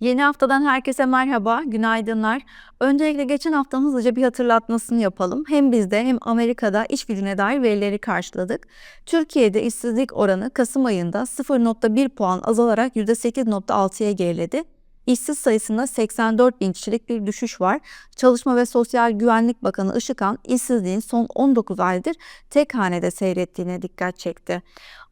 Yeni haftadan herkese merhaba, günaydınlar. Öncelikle geçen haftanın hızlıca bir hatırlatmasını yapalım. Hem bizde hem Amerika'da iş gücüne dair verileri karşıladık. Türkiye'de işsizlik oranı Kasım ayında 0.1 puan azalarak %8.6'ya geriledi. İşsiz sayısında 84 bin kişilik bir düşüş var. Çalışma ve Sosyal Güvenlik Bakanı Işıkhan işsizliğin son 19 aydır tek hanede seyrettiğine dikkat çekti.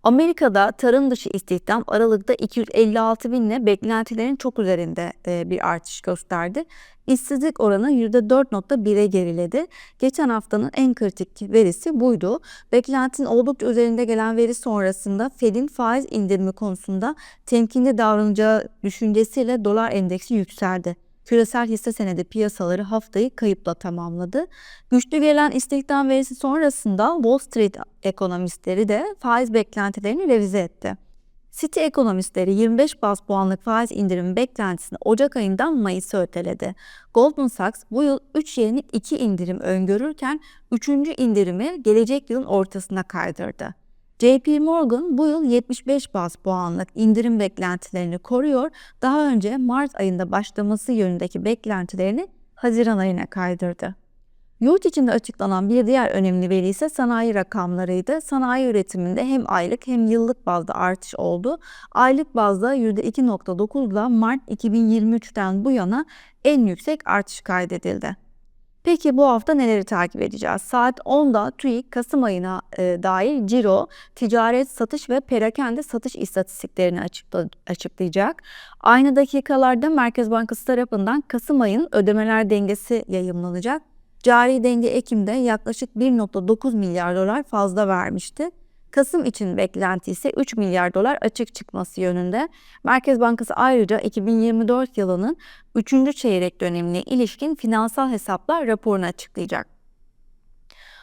Amerika'da tarım dışı istihdam Aralık'ta 256 binle beklentilerin çok üzerinde e, bir artış gösterdi. İşsizlik oranı %4.1'e geriledi. Geçen haftanın en kritik verisi buydu. Beklentinin oldukça üzerinde gelen veri sonrasında Fed'in faiz indirimi konusunda temkinli davranacağı düşüncesiyle dolar endeksi yükseldi. Küresel hisse senedi piyasaları haftayı kayıpla tamamladı. Güçlü gelen istihdam verisi sonrasında Wall Street ekonomistleri de faiz beklentilerini revize etti. City ekonomistleri 25 bas puanlık faiz indirimi beklentisini Ocak ayından Mayıs'a öteledi. Goldman Sachs bu yıl 3 yerine 2 indirim öngörürken 3. indirimi gelecek yılın ortasına kaydırdı. JP Morgan bu yıl 75 bas puanlık indirim beklentilerini koruyor. Daha önce Mart ayında başlaması yönündeki beklentilerini Haziran ayına kaydırdı. Yurt içinde açıklanan bir diğer önemli veri ise sanayi rakamlarıydı. Sanayi üretiminde hem aylık hem yıllık bazda artış oldu. Aylık bazda %2.9 ile Mart 2023'ten bu yana en yüksek artış kaydedildi. Peki bu hafta neleri takip edeceğiz? Saat 10'da TÜİK Kasım ayına e, dair ciro, ticaret, satış ve perakende satış istatistiklerini açıkla, açıklayacak. Aynı dakikalarda Merkez Bankası tarafından Kasım ayının ödemeler dengesi yayımlanacak. Cari denge Ekim'de yaklaşık 1.9 milyar dolar fazla vermişti. Kasım için beklenti ise 3 milyar dolar açık çıkması yönünde. Merkez Bankası ayrıca 2024 yılının 3. çeyrek dönemine ilişkin finansal hesaplar raporunu açıklayacak.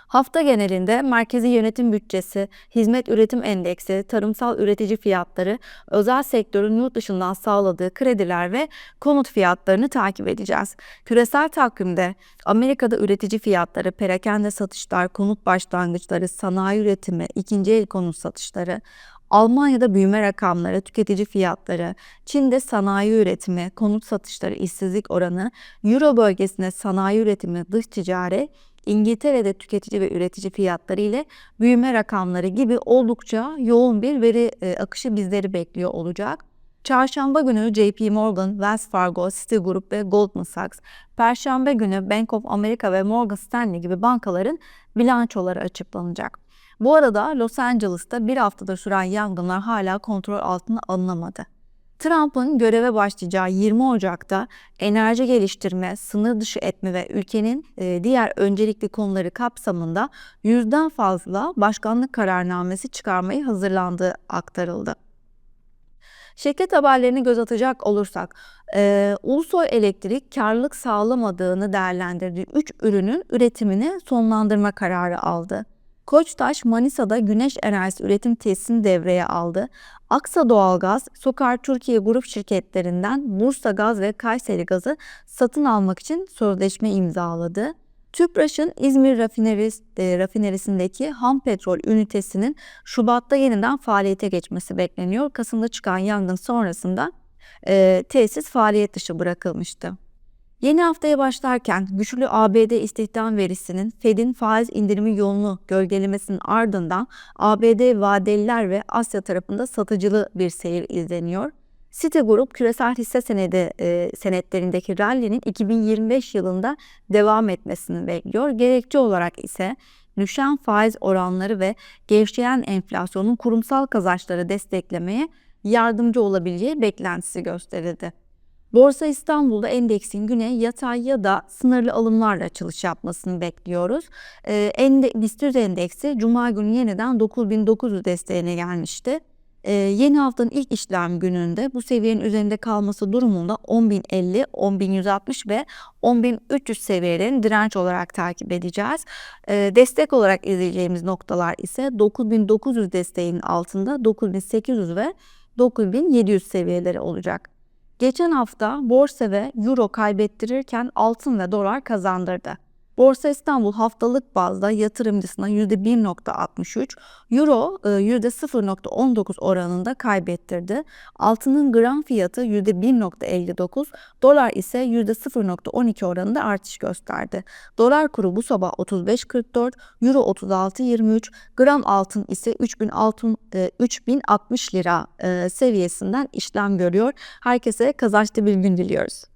Hafta genelinde merkezi yönetim bütçesi, hizmet üretim endeksi, tarımsal üretici fiyatları, özel sektörün yurt dışından sağladığı krediler ve konut fiyatlarını takip edeceğiz. Küresel takvimde Amerika'da üretici fiyatları, perakende satışlar, konut başlangıçları, sanayi üretimi, ikinci el konut satışları, Almanya'da büyüme rakamları, tüketici fiyatları, Çin'de sanayi üretimi, konut satışları, işsizlik oranı, Euro bölgesinde sanayi üretimi, dış ticaret, İngiltere'de tüketici ve üretici fiyatları ile büyüme rakamları gibi oldukça yoğun bir veri e, akışı bizleri bekliyor olacak. Çarşamba günü JP Morgan, Wells Fargo, Citigroup ve Goldman Sachs, Perşembe günü Bank of America ve Morgan Stanley gibi bankaların bilançoları açıklanacak. Bu arada Los Angeles'ta bir haftada süren yangınlar hala kontrol altına alınamadı. Trump'ın göreve başlayacağı 20 Ocak'ta enerji geliştirme, sınır dışı etme ve ülkenin e, diğer öncelikli konuları kapsamında yüzden fazla başkanlık kararnamesi çıkarmayı hazırlandığı aktarıldı. Şirket haberlerini göz atacak olursak, e, Ulusoy Elektrik karlılık sağlamadığını değerlendirdiği 3 ürünün üretimini sonlandırma kararı aldı. Koçtaş Manisa'da güneş enerjisi üretim tesisini devreye aldı. Aksa Doğalgaz, Sokar Türkiye grup şirketlerinden Bursa Gaz ve Kayseri Gaz'ı satın almak için sözleşme imzaladı. Tüpraş'ın İzmir rafineris, e, rafinerisindeki ham petrol ünitesinin Şubat'ta yeniden faaliyete geçmesi bekleniyor. Kasım'da çıkan yangın sonrasında e, tesis faaliyet dışı bırakılmıştı. Yeni haftaya başlarken güçlü ABD istihdam verisinin Fed'in faiz indirimi yolunu gölgelemesinin ardından ABD vadeliler ve Asya tarafında satıcılı bir seyir izleniyor. Citigroup küresel hisse senedi e, senetlerindeki rally'nin 2025 yılında devam etmesini bekliyor. Gerekçe olarak ise düşen faiz oranları ve gevşeyen enflasyonun kurumsal kazançları desteklemeye yardımcı olabileceği beklentisi gösterildi. Borsa İstanbul'da endeksin güne yatay ya da sınırlı alımlarla açılış yapmasını bekliyoruz. Ee, ende, BIST endeksi Cuma günü yeniden 9900 desteğine gelmişti. Ee, yeni haftanın ilk işlem gününde bu seviyenin üzerinde kalması durumunda 10.050, 10.160 ve 10.300 seviyelerini direnç olarak takip edeceğiz. Ee, destek olarak izleyeceğimiz noktalar ise 9.900 desteğinin altında 9.800 ve 9.700 seviyeleri olacak. Geçen hafta borsa ve euro kaybettirirken altın ve dolar kazandırdı. Borsa İstanbul haftalık bazda yatırımcısına %1.63, Euro e, %0.19 oranında kaybettirdi. Altının gram fiyatı %1.59, dolar ise %0.12 oranında artış gösterdi. Dolar kuru bu sabah 35.44, Euro 36.23, gram altın ise 3000 altın, e, 3060 lira e, seviyesinden işlem görüyor. Herkese kazançlı bir gün diliyoruz.